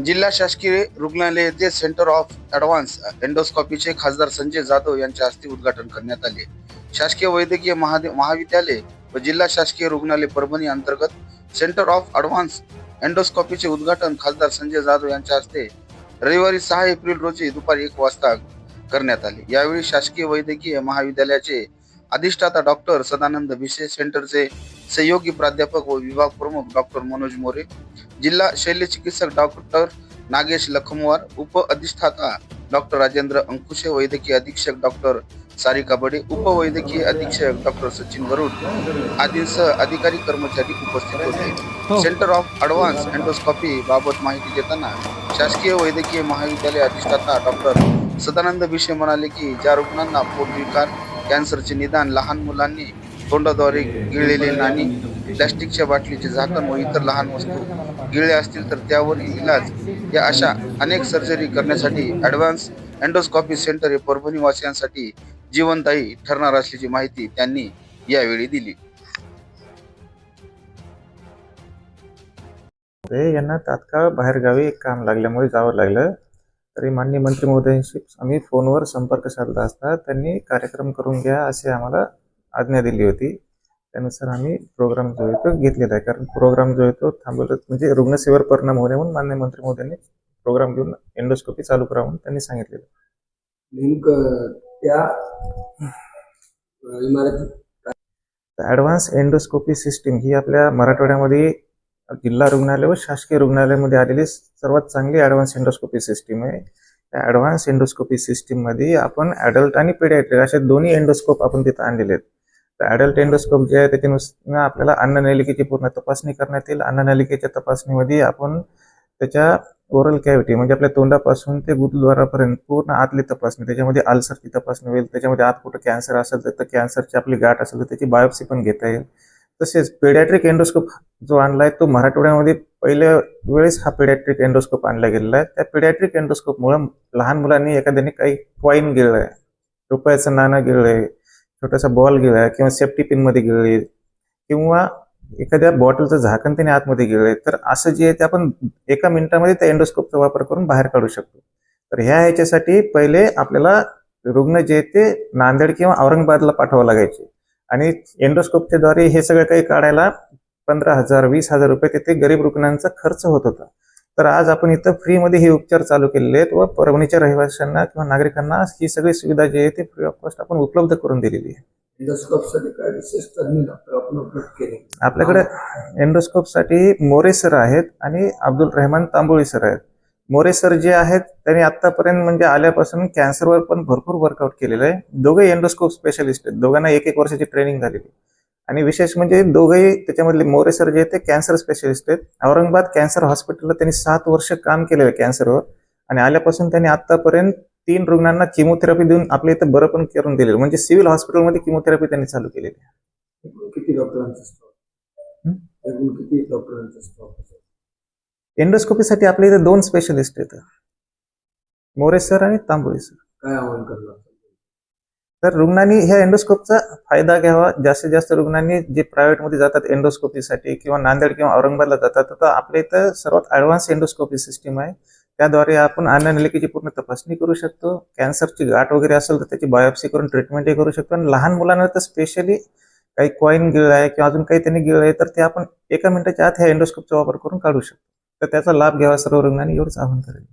जिल्हा शासकीय रुग्णालयाचे सेंटर ऑफ ॲडव्हान्स एंडोस्कॉपीचे खासदार संजय जाधव यांच्या हस्ते उद्घाटन करण्यात आले. शासकीय वैद्यकीय महादे- महाविद्यालय व जिल्हा शासकीय रुग्णालय परभणी अंतर्गत सेंटर ऑफ ॲडव्हान्स एंडोस्कॉपीचे उद्घाटन खासदार संजय जाधव यांच्या हस्ते रविवारी सहा एप्रिल रोजी दुपारी एक वाजता करण्यात आले. यावेळी शासकीय वैद्यकीय महाविद्यालयाचे अधिष्ठाता डॉक्टर सदानंद भिसे सेंटरचे सहयोगी प्राध्यापक व विभाग प्रमुख डॉक्टर मनोज मोरे जिल्हा शल्य चिकित्सक डॉक्टर नागेश लखमवार उप अधिष्ठाता डॉक्टर राजेंद्र अंकुशे वैद्यकीय अधीक्षक डॉक्टर सारिका बडे उपवैद्यकीय अधीक्षक डॉक्टर सचिन गरुड आदींसह अधिकारी कर्मचारी उपस्थित होते. सेंटर ऑफ ऍडव्हान्स एंडोस्कॉपी बाबत माहिती देताना शासकीय वैद्यकीय महाविद्यालय अधिष्ठाता डॉक्टर सदानंद भिशे म्हणाले की ज्या रुग्णांना पोटविकार कॅन्सरचे निदान लहान मुलांनी तोंडाद्वारे गिळलेले नाणी प्लॅस्टिकच्या बाटलीचे झाकण व इतर लहान वस्तू गिळल्या असतील तर त्यावर इलाज. या अशा अनेक सर्जरी करण्यासाठी ऍडव्हान्स अँडोस्कॉपी सेंटर हे परभणी वासियांसाठी जीवनदायी ठरणार असल्याची माहिती त्यांनी यावेळी दिली. ते यांना तात्काळ बाहेरगावी एक काम लागल्यामुळे जावं लागलं. तरी माननीय मंत्री महोदयांशी आम्ही फोनवर संपर्क साधला असता त्यांनी कार्यक्रम करून घ्या असे आम्हाला आज्ञा दिली होती. त्यानुसार आम्ही प्रोग्राम जो आहे तो घेतलेला आहे. कारण प्रोग्राम जो आहे तो थांबवलं म्हणजे रुग्णसेवेवर परिणाम होणे म्हणून मान्य मंत्री महोदयांनी प्रोग्राम घेऊन एंडोस्कोपी चालू करा म्हणून त्यांनी सांगितलेलं. नेमकं त्या इमारतीत ॲडव्हान्स एंडोस्कोपी सिस्टीम ही आपल्या मराठवाड्यामध्ये जिल्हा रुग्णालय व शासकीय रुग्णालयामध्ये आलेली सर्वात चांगली ॲडव्हान्स एंडोस्कोपी सिस्टीम आहे. त्या ॲडव्हान्स एंडोस्कोपी सिस्टीममध्ये आपण ॲडल्ट आणि पेडियाट्रिक असे दोन्ही एंडोस्कोप आपण तिथं आणलेले आहेत. तर ॲडल्ट एंडोस्कोप जे आहे त्याच्यानुसार आपल्याला अन्ननलिकेची पूर्ण तपासणी करण्यात येईल. अन्ननलिकेच्या तपासणीमध्ये आपण त्याच्या ओरल कॅव्हिटी म्हणजे आपल्या तोंडापासून ते गुदद्वारापर्यंत पूर्ण आतली तपासणी त्याच्यामध्ये अल्सरची तपासणी होईल त्याच्यामध्ये आत कुठं कॅन्सर असेल तर त्या कॅन्सरची आपली गाठ असेल तर त्याची बायोप्सी पण घेता येईल. तसेच पेडॅट्रिक एंडोस्कोप जो आणला आहे तो मराठवाड्यामध्ये पहिल्या वेळेस हा पेडॅट्रिक एंडोस्कोप आणला गेलेला आहे. त्या पेडॅट्रिक एंडोस्कोपमुळे लहान मुलांनी एखाद्याने काही क्वाईन आहे रुपयाचं नाणं आहे छोटासा बॉल गेला किंवा सेफ्टी पिनमध्ये गेले किंवा एखाद्या बॉटलचं झाकण त्याने आतमध्ये गेले तर असं जे आहे ते आपण एका मिनिटामध्ये त्या एंडोस्कोपचा वापर करून बाहेर काढू शकतो. तर ह्या ह्याच्यासाठी पहिले आपल्याला रुग्ण जे ते नांदेड किंवा औरंगाबादला पाठवावं लागायचे. आणि एंडोस्कोपच्या द्वारे हे सगळं काही काढायला पंधरा हजार वीस हजार रुपये तिथे गरीब रुग्णांचा खर्च होत होता. तर आज आपण इथं फ्रीमध्ये हे उपचार चालू केलेले आहेत व परभणीच्या रहिवाशांना किंवा नागरिकांना ही सगळी सुविधा जी आहे ती फ्री ऑफ कॉस्ट आपण उपलब्ध करून दिलेली आहे. आपल्याकडे एंडोस्कोपसाठी मोरे सर आहेत आणि अब्दुल रहमान तांबोळी सर आहेत. मोरे सर जे आहेत त्यांनी आतापर्यंत म्हणजे आल्यापासून कॅन्सरवर पण भरपूर वर्कआउट केलेलं आहे. दोघे एंडोस्कोप स्पेशलिस्ट आहेत. दोघांना एक एक वर्षाची ट्रेनिंग झालेली आणि विशेष म्हणजे दोघेही त्याच्यामधले मोरे सर जे आहेत ते कॅन्सर स्पेशलिस्ट आहेत. औरंगाबाद कॅन्सर हॉस्पिटलला त्यांनी सात वर्ष काम केलेलं आहे कॅन्सरवर आणि आल्यापासून त्यांनी आतापर्यंत तीन रुग्णांना किमोथेरपी देऊन आपल्या इथं बरं पण करून दिलेलं. म्हणजे सिव्हिल हॉस्पिटलमध्ये किमोथेरपी त्यांनी चालू केलेली आहे. किती डॉक्टरांचा एंडोस्कोपीसाठी आपल्या इथे दोन स्पेशलिस्ट आहेत. मोरे सर आणि तांबोळी सर. काय आव्हान करणार तर रुग्णांनी ह्या एंडोस्कोपचा फायदा घ्यावा. जास्तीत जास्त रुग्णांनी जे प्रायव्हेटमध्ये जातात एंडोस्कोपीसाठी किंवा नांदेड किंवा औरंगाबादला जातात तर आपल्या इथं सर्वात ॲडव्हान्स एंडोस्कोपी सिस्टीम आहे. त्याद्वारे आपण अन्ननलिकेची पूर्ण तपासणी करू शकतो. कॅन्सरची गाठ वगैरे असेल तर त्याची बायोप्सी करून ट्रीटमेंटही करू शकतो. आणि लहान मुलांना तर स्पेशली काही कॉईन गिळ आहे किंवा अजून काही त्यांनी गिळ आहे तर ते आपण एका मिनिटाच्या आत ह्या एंडोस्कोपचा वापर करून काढू शकतो. तर त्याचा लाभ घ्यावा सर्व रुग्णांनी एवढंच आवाहन करेल